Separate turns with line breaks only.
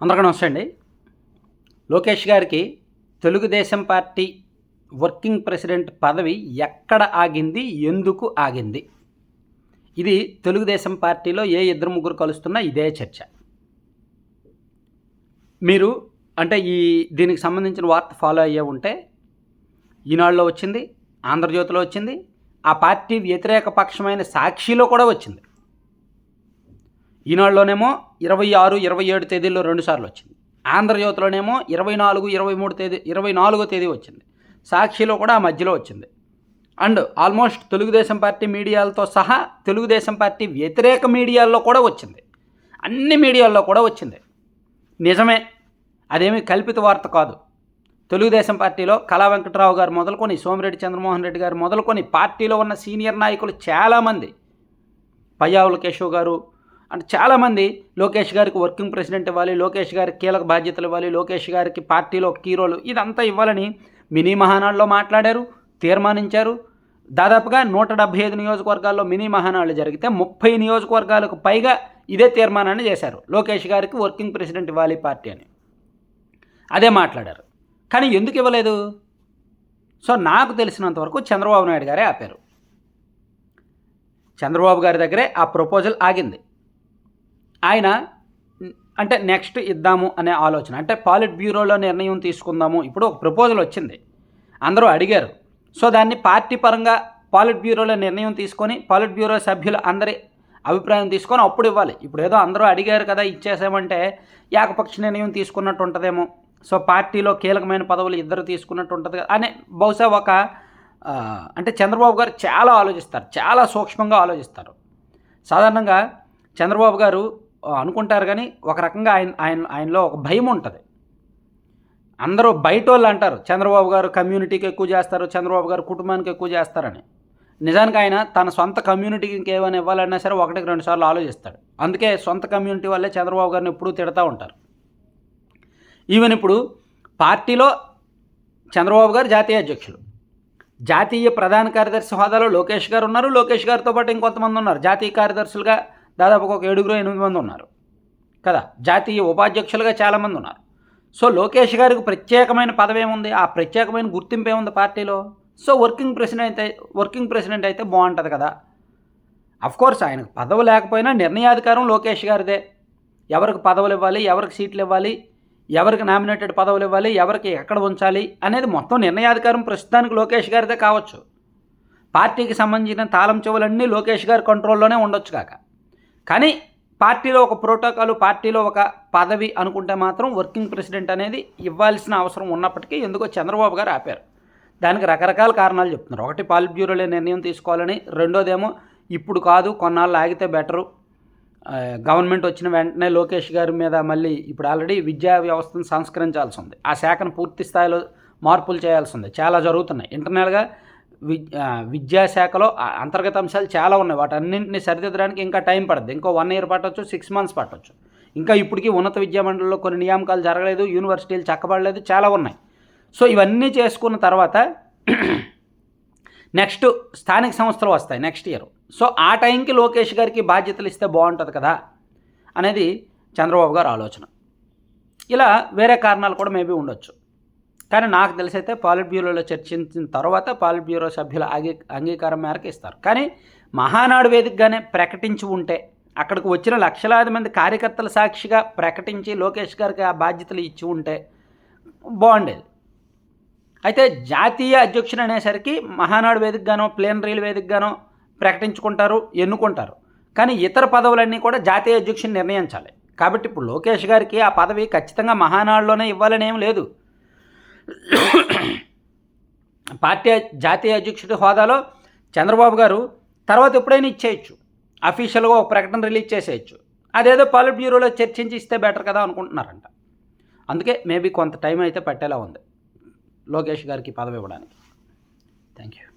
అందరికీ నమస్తే అండి. లోకేష్ గారికి తెలుగుదేశం పార్టీ వర్కింగ్ ప్రెసిడెంట్ పదవి ఎక్కడ ఆగింది ఎందుకు ఆగింది? ఇది తెలుగుదేశం పార్టీలో ఏ ఇద్దరు ముగ్గురు కలుస్తున్నా ఇదే చర్చ. మీరు అంటే ఈ దీనికి సంబంధించిన వార్త ఫాలో అయ్యే ఉంటే ఈనాడులో వచ్చింది ఆంధ్రజ్యోతిలో వచ్చింది ఆ పార్టీ వ్యతిరేక పక్షమైన సాక్షిలో కూడా వచ్చింది. ఈనాడులోనేమో ఇరవై ఆరు ఇరవై ఏడు తేదీల్లో రెండుసార్లు వచ్చింది. ఆంధ్రజ్యోతిలోనేమో ఇరవై నాలుగు ఇరవై మూడు తేదీ ఇరవై నాలుగో తేదీ వచ్చింది. సాక్షిలో కూడా ఆ మధ్యలో వచ్చింది. అండ్ ఆల్మోస్ట్ తెలుగుదేశం పార్టీ మీడియాలతో సహా తెలుగుదేశం పార్టీ వ్యతిరేక మీడియాల్లో కూడా వచ్చింది. అన్ని మీడియాల్లో కూడా వచ్చింది. నిజమే అదేమి కల్పిత వార్త కాదు. తెలుగుదేశం పార్టీలో కళా వెంకట్రావు గారు మొదలుకొని సోమిరెడ్డి చంద్రమోహన్ రెడ్డి గారు మొదలుకొని పార్టీలో ఉన్న సీనియర్ నాయకులు చాలామంది. పయ్యావుల కేశవ్ గారు అంటే చాలామంది లోకేష్ గారికి వర్కింగ్ ప్రెసిడెంట్ ఇవ్వాలి లోకేష్ గారికి కీలక బాధ్యతలు ఇవ్వాలి లోకేష్ గారికి పార్టీలో కీరోలు ఇదంతా ఇవ్వాలని మినీ మహానాడులో మాట్లాడారు తీర్మానించారు. దాదాపుగా నూట డెబ్బై ఐదు నియోజకవర్గాల్లో మినీ మహానాళ్ళు జరిగితే ముప్పై నియోజకవర్గాలకు పైగా ఇదే తీర్మానాన్ని చేశారు. లోకేష్ గారికి వర్కింగ్ ప్రెసిడెంట్ ఇవ్వాలి పార్టీ అని. అదే మాట్లాడారు. కానీ ఎందుకు ఇవ్వలేదు? సో నాకు తెలిసినంతవరకు చంద్రబాబు నాయుడు గారే ఆపారు. చంద్రబాబు గారి దగ్గరే ఆ ప్రపోజల్ ఆగింది. ఆయన అంటే నెక్స్ట్ ఇద్దాము అనే ఆలోచన. అంటే పాలిట్ బ్యూరోలో నిర్ణయం తీసుకుందాము. ఇప్పుడు ఒక ప్రపోజల్ వచ్చింది. అందరూ అడిగారు. సో దాన్ని పార్టీ పరంగా పాలిట్ బ్యూరోలో నిర్ణయం తీసుకొని పాలిట్ బ్యూరో సభ్యులు అందరి అభిప్రాయం తీసుకొని అప్పుడు ఇవ్వాలి. ఇప్పుడు ఏదో అందరూ అడిగారు కదా ఇచ్చేసామంటే ఏకపక్ష నిర్ణయం తీసుకున్నట్టు ఉంటుందేమో. సో పార్టీలో కీలకమైన పదవులు ఇద్దరు తీసుకున్నట్టు ఉంటుంది కదా అనే బహుశా ఒక అంటే చంద్రబాబు గారు చాలా ఆలోచిస్తారు. చాలా సూక్ష్మంగా ఆలోచిస్తారు. సాధారణంగా చంద్రబాబు గారు అనుకుంటారు కానీ ఒక రకంగా ఆయన ఆయన ఆయనలో ఒక భయం ఉంటుంది. అందరూ బయట వాళ్ళు అంటారు చంద్రబాబు గారు కమ్యూనిటీకి ఎక్కువ చేస్తారు చంద్రబాబు గారు కుటుంబానికి ఎక్కువ చేస్తారని. నిజానికి ఆయన తన సొంత కమ్యూనిటీకి ఇంకేమైనా ఇవ్వాలన్నా సరే ఒకటికి రెండు సార్లు ఆలోచిస్తాడు. అందుకే సొంత కమ్యూనిటీ వల్లే చంద్రబాబు గారిని ఎప్పుడూ తిడతా ఉంటారు. ఈవెన్ ఇప్పుడు పార్టీలో చంద్రబాబు గారు జాతీయ అధ్యక్షులు. జాతీయ ప్రధాన కార్యదర్శి హోదాలో లోకేష్ గారు ఉన్నారు లోకేష్ గారితో పాటు ఇంకొంతమంది ఉన్నారు. జాతీయ కార్యదర్శులుగా దాదాపు ఒక ఏడుగురు ఎనిమిది మంది ఉన్నారు. కదా? జాతీయ ఉపాధ్యక్షులుగా చాలామంది ఉన్నారు. సో లోకేష్ గారికి ప్రత్యేకమైన పదవి ఏముంది ఆ ప్రత్యేకమైన గుర్తింపు ఏముంది పార్టీలో? సో వర్కింగ్ ప్రెసిడెంట్ అయితే వర్కింగ్ ప్రెసిడెంట్ అయితే బాగుంటుంది కదా? కోర్స్ ఆయనకు పదవి లేకపోయినా నిర్ణయాధికారం లోకేష్ గారిదే. ఎవరికి పదవులు ఇవ్వాలి ఎవరికి సీట్లు ఇవ్వాలి ఎవరికి నామినేటెడ్ పదవులు ఇవ్వాలి ఎవరికి ఎక్కడ ఉంచాలి అనేది మొత్తం నిర్ణయాధికారం ప్రస్తుతానికి లోకేష్ గారిదే కావచ్చు. పార్టీకి సంబంధించిన తాళం చెవులన్నీ లోకేష్ గారి కంట్రోల్లోనే ఉండొచ్చు కాక. కానీ పార్టీలో ఒక ప్రోటోకాల్ పార్టీలో ఒక పదవి అనుకుంటే మాత్రం వర్కింగ్ ప్రెసిడెంట్ అనేది ఇవ్వాల్సిన అవసరం ఉన్నప్పటికీ ఎందుకో చంద్రబాబు గారు ఆపారు. దానికి రకరకాల కారణాలు చెప్తున్నారు. ఒకటి పాలిట్ బ్యూరోలో నిర్ణయం తీసుకోవాలని రెండోదేమో ఇప్పుడు కాదు కొన్నాళ్ళు ఆగితే బెటరు. గవర్నమెంట్ వచ్చిన వెంటనే లోకేష్ గారి మీద మళ్ళీ ఇప్పుడు ఆల్రెడీ విద్యా వ్యవస్థను సంస్కరించాల్సి ఉంది. ఆ శాఖను పూర్తి స్థాయిలో మార్పులు చేయాల్సి ఉంది. చాలా జరుగుతున్నాయి. ఇంటర్నల్గా విద్యాశాఖలో అంతర్గత అంశాలు చాలా ఉన్నాయి. వాటన్నింటినీ సరిదిద్దడానికి ఇంకా టైం పడుతుంది ఇంకో వన్ ఇయర్ పట్టొచ్చు సిక్స్ మంత్స్ పట్టవచ్చు ఇంకా ఇప్పటికీ ఉన్నత విద్యా మండలిలో కొన్ని నియామకాలు జరగలేదు యూనివర్సిటీలు చక్కబడలేదు చాలా ఉన్నాయి. సో ఇవన్నీ చేసుకున్న తర్వాత నెక్స్ట్ స్థానిక సంస్థలు వస్తాయి నెక్స్ట్ ఇయర్. సో ఆ టైంకి లోకేష్ గారికి బాధ్యతలు ఇస్తే బాగుంటుంది కదా అనేది చంద్రబాబు గారు ఆలోచన. ఇలా వేరే కారణాలు కూడా మేబీ ఉండొచ్చు. కానీ నాకు తెలిసైతే పాలిట్ బ్యూరోలో చర్చించిన తర్వాత పాలిట్ బ్యూరో సభ్యుల అంగీ అంగీకారం మేరకు ఇస్తారు. కానీ మహానాడు వేదికగానే ప్రకటించి ఉంటే అక్కడికి వచ్చిన లక్షలాది మంది కార్యకర్తల సాక్షిగా ప్రకటించి లోకేష్ గారికి ఆ బాధ్యతలు ఇచ్చి ఉంటే బాగుండేది. అయితే జాతీయ అధ్యక్షుడు అనేసరికి మహానాడు వేదికగానో ప్లేనరీల వేదికగానో ప్రకటించుకుంటారు ఎన్నుకుంటారు. కానీ ఇతర పదవులన్నీ కూడా జాతీయ అధ్యక్షుని నిర్ణయించాలి. కాబట్టి ఇప్పుడు లోకేష్ గారికి ఆ పదవి ఖచ్చితంగా మహానాడులోనే ఇవ్వాలని ఏం లేదు. పార్టీ జాతీయ అధ్యక్షుడి హోదాలో చంద్రబాబు గారు తర్వాత ఎప్పుడైనా ఇచ్చేయచ్చు. అఫీషియల్గా ఒక ప్రకటన రిలీజ్ చేసేయచ్చు. అదేదో పాలిట్ బ్యూరోలో చర్చించి ఇస్తే బెటర్ కదా అనుకుంటున్నారంట. అందుకే మేబీ కొంత టైం అయితే పట్టేలా ఉంది. లోకేష్ గారికి పదవి ఇవ్వడానికి. Thank you